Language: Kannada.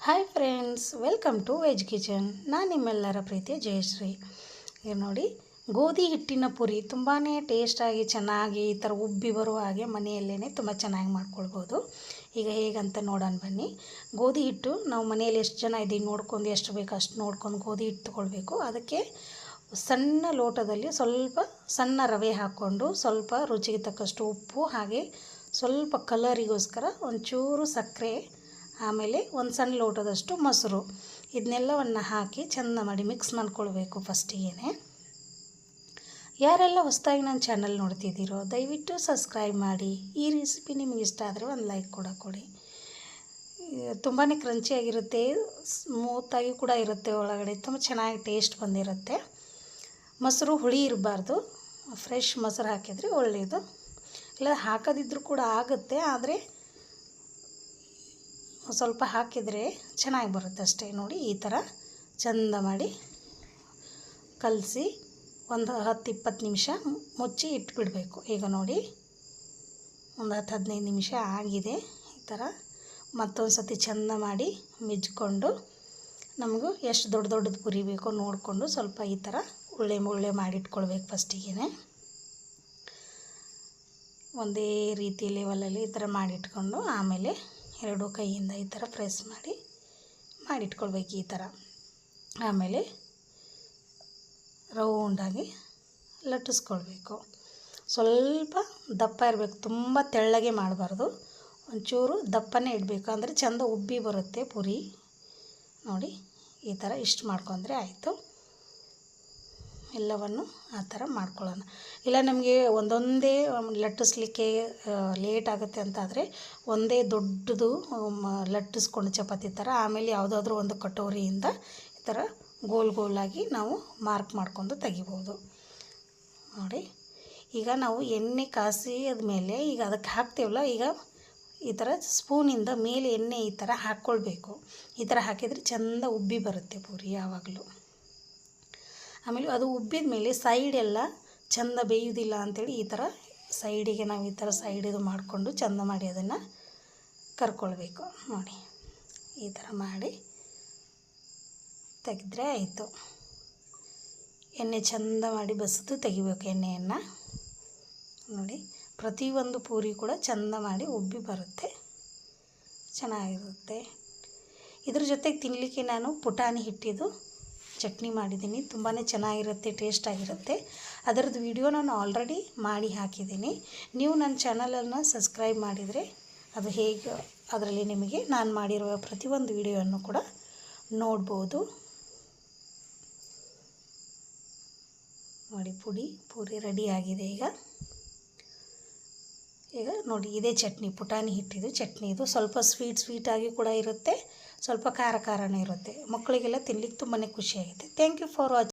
Hi friends welcome to veg kitchen ನಾನು ನಿಮ್ಮೆಲ್ಲರ ಪ್ರೀತಿಯ ಜಯಶ್ರೀ. ಈಗ ನೋಡಿ, ಗೋಧಿ ಹಿಟ್ಟಿನ ಪುರಿ ತುಂಬಾ ಟೇಸ್ಟಾಗಿ ಚೆನ್ನಾಗಿ ಈ ಥರ ಉಬ್ಬಿ ಬರುವ ಹಾಗೆ ಮನೆಯಲ್ಲೇ ತುಂಬ ಚೆನ್ನಾಗಿ ಮಾಡ್ಕೊಳ್ಬೋದು. ಈಗ ಹೇಗಂತ ನೋಡೋಣ ಬನ್ನಿ. ಗೋಧಿ ಹಿಟ್ಟು ನಾವು ಮನೆಯಲ್ಲಿ ಎಷ್ಟು ಜನ ಇದ್ದೀವಿ ನೋಡ್ಕೊಂಡು ಎಷ್ಟು ಬೇಕು ಅಷ್ಟು ನೋಡ್ಕೊಂಡು ಗೋಧಿ ಹಿಟ್ಟು ತೊಗೊಳ್ಬೇಕು. ಅದಕ್ಕೆ ಸಣ್ಣ ಲೋಟದಲ್ಲಿ ಸ್ವಲ್ಪ ಸಣ್ಣ ರವೆ ಹಾಕ್ಕೊಂಡು ಸ್ವಲ್ಪ ರುಚಿಗೆ ತಕ್ಕಷ್ಟು ಉಪ್ಪು ಹಾಗೆ ಸ್ವಲ್ಪ ಕಲರಿಗೋಸ್ಕರ ಒಂಚೂರು ಸಕ್ಕರೆ ಆಮೇಲೆ ಒಂದು ಸಣ್ಣ ಲೋಟದಷ್ಟು ಮೊಸರು. ಇದನ್ನೆಲ್ಲವನ್ನು ಹಾಕಿ ಚೆಂದ ಮಾಡಿ ಮಿಕ್ಸ್ ಮಾಡ್ಕೊಳ್ಬೇಕು ಫಸ್ಟಿಗೆ ಯಾರೆಲ್ಲ ಹೊಸದಾಗಿ ನನ್ನ ಚಾನಲ್ ನೋಡ್ತಿದ್ದೀರೋ, ದಯವಿಟ್ಟು ಸಬ್ಸ್ಕ್ರೈಬ್ ಮಾಡಿ. ಈ ರೆಸಿಪಿ ನಿಮಗೆ ಇಷ್ಟ ಆದರೆ ಒಂದು ಲೈಕ್ ಕೂಡ ಕೊಡಿ. ತುಂಬಾ ಕ್ರಂಚಿಯಾಗಿರುತ್ತೆ ಸ್ಮೂತಾಗಿ ಕೂಡ ಇರುತ್ತೆ ಒಳಗಡೆ, ತುಂಬ ಚೆನ್ನಾಗಿ ಟೇಸ್ಟ್ ಬಂದಿರುತ್ತೆ. ಮೊಸರು ಹುಳಿ ಇರಬಾರ್ದು ಫ್ರೆಶ್ ಮೊಸರು ಹಾಕಿದರೆ ಒಳ್ಳೆಯದು ಇಲ್ಲ, ಹಾಕೋದಿದ್ರೂ ಕೂಡ ಆಗುತ್ತೆ, ಆದರೆ ಸ್ವಲ್ಪ ಹಾಕಿದರೆ ಚೆನ್ನಾಗಿ ಬರುತ್ತೆ ಅಷ್ಟೇ. ನೋಡಿ, ಈ ಥರ ಚಂದ ಮಾಡಿ ಕಲಸಿ ಒಂದು ಹತ್ತು ಇಪ್ಪತ್ತು ನಿಮಿಷ ಮುಚ್ಚಿ ಇಟ್ಬಿಡಬೇಕು. ಈಗ ನೋಡಿ, ಒಂದು ಹತ್ತು ಹದಿನೈದು ನಿಮಿಷ ಆಗಿದೆ. ಈ ಥರ ಮತ್ತೊಂದು ಸತಿ ಚೆಂದ ಮಾಡಿ ಮಿಜ್ಕೊಂಡು ನಮಗೂ ಎಷ್ಟು ದೊಡ್ಡ ದೊಡ್ಡದು ಪುರಿ ಬೇಕೋ ನೋಡಿಕೊಂಡು ಸ್ವಲ್ಪ ಈ ಥರ ಉಳ್ಳೆ ಮುಳ್ಳೆ ಮಾಡಿಟ್ಕೊಳ್ಬೇಕು ಫಸ್ಟಿಗೆ ಒಂದೇ ರೀತಿ ಲೆವೆಲಲ್ಲಿ ಈ ಥರ ಮಾಡಿಟ್ಕೊಂಡು ಆಮೇಲೆ ಎರಡು ಕೈಯಿಂದ ಈ ಥರ ಪ್ರೆಸ್ ಮಾಡಿ, ಮಾಡಿಟ್ಕೊಳ್ಬೇಕು ಈ ಥರ. ಆಮೇಲೆ ರೌಂಡಾಗಿ ಲಟ್ಟಿಸ್ಕೊಳ್ಬೇಕು. ಸ್ವಲ್ಪ ದಪ್ಪ ಇರಬೇಕು, ತುಂಬ ತೆಳ್ಳಗೆ ಮಾಡಬಾರ್ದು. ಒಂಚೂರು ದಪ್ಪನೇ ಇಡಬೇಕು, ಅಂದರೆ ಚೆಂದ ಉಬ್ಬಿ ಬರುತ್ತೆ ಪುರಿ. ನೋಡಿ, ಈ ಥರ ಇಷ್ಟು ಮಾಡ್ಕೊಂಡ್ರೆ ಆಯಿತು. ಎಲ್ಲವನ್ನು ಆ ಥರ ಮಾಡ್ಕೊಳ್ಳೋಣ. ಇಲ್ಲ, ನಮಗೆ ಒಂದೊಂದೇ ಲಟ್ಟಿಸ್ಲಿಕ್ಕೆ ಲೇಟ್ ಆಗುತ್ತೆ ಅಂತಾದರೆ ಒಂದೇ ದೊಡ್ಡದು ಲಟ್ಟಿಸ್ಕೊಂಡು ಚಪಾತಿ ಥರ, ಆಮೇಲೆ ಯಾವುದಾದ್ರೂ ಒಂದು ಕಟೋರಿಯಿಂದ ಈ ಥರ ಗೋಲ್ ಗೋಲಾಗಿ ನಾವು ಮಾರ್ಕ್ ಮಾಡ್ಕೊಂಡು ತೆಗಿಬೋದು. ನೋಡಿ, ಈಗ ನಾವು ಎಣ್ಣೆ ಕಾಸಿ ಆದಮೇಲೆ ಈಗ ಅದಕ್ಕೆ ಹಾಕ್ತೇವಲ್ಲ, ಈಗ ಈ ಥರ ಸ್ಪೂನಿಂದ ಮೇಲೆ ಎಣ್ಣೆ ಈ ಥರ ಹಾಕ್ಕೊಳ್ಬೇಕು. ಈ ಥರ ಹಾಕಿದರೆ ಚೆಂದ ಉಬ್ಬಿ ಬರುತ್ತೆ ಪೂರಿ ಯಾವಾಗಲೂ. ಆಮೇಲೆ ಅದು ಉಬ್ಬಿದ ಮೇಲೆ ಸೈಡ್ ಚಂದ ಬೇಯುವುದಿಲ್ಲ ಅಂಥೇಳಿ ಈ ಥರ ಸೈಡಿಗೆ ನಾವು ಈ ಥರ ಸೈಡ್ ಇದು ಮಾಡಿಕೊಂಡು ಚೆಂದ ಮಾಡಿ ಅದನ್ನು ಕರ್ಕೊಳ್ಬೇಕು. ನೋಡಿ, ಈ ಥರ ಮಾಡಿ ತೆಗೆದ್ರೆ ಆಯಿತು. ಎಣ್ಣೆ ಚಂದ ಮಾಡಿ ಬಸಿದು ತೆಗಿಬೇಕು ಎಣ್ಣೆಯನ್ನು. ನೋಡಿ ಪ್ರತಿಯೊಂದು ಪೂರಿ ಕೂಡ ಚಂದ ಮಾಡಿ ಉಬ್ಬಿ ಬರುತ್ತೆ. ಚೆನ್ನಾಗಿರುತ್ತೆ. ಇದ್ರ ಜೊತೆಗೆ ತಿನ್ನಲಿಕ್ಕೆ ನಾನು ಪುಟಾಣಿ ಹಿಟ್ಟಿದ್ದು ಚಟ್ನಿ ಮಾಡಿದ್ದೀನಿ. ತುಂಬಾ ಚೆನ್ನಾಗಿರುತ್ತೆ ಟೇಸ್ಟಾಗಿರುತ್ತೆ ಅದರದ್ದು ವಿಡಿಯೋ ನಾನು ಆಲ್ರೆಡಿ ಮಾಡಿ ಹಾಕಿದ್ದೀನಿ. ನೀವು ನನ್ನ ಚಾನಲನ್ನು ಸಬ್ಸ್ಕ್ರೈಬ್ ಮಾಡಿದರೆ ಅದು ಹೇಗೆ, ಅದರಲ್ಲಿ ನಿಮಗೆ ನಾನು ಮಾಡಿರುವ ಪ್ರತಿಯೊಂದು ವಿಡಿಯೋವನ್ನು ಕೂಡ ನೋಡ್ಬೋದು. ನೋಡಿ, ಪುಡಿ, ಪೂರಿ ರೆಡಿ ಆಗಿದೆ ಈಗ. ಈಗ ನೋಡಿ, ಇದೇ ಚಟ್ನಿ, ಪುಟಾಣಿ ಹಿಟ್ಟಿದು ಚಟ್ನಿ. ಇದು ಸ್ವಲ್ಪ ಸ್ವೀಟ್ ಸ್ವೀಟಾಗಿ ಕೂಡ ಇರುತ್ತೆ. ಸ್ವಲ್ಪ ಖಾರ ಖಾರನೂ ಇರುತ್ತೆ. ಮಕ್ಕಳಿಗೆಲ್ಲ ತಿನ್ಲಿಕ್ಕೆ ತುಂಬಾ ಖುಷಿಯಾಗುತ್ತೆ. Thank you for watching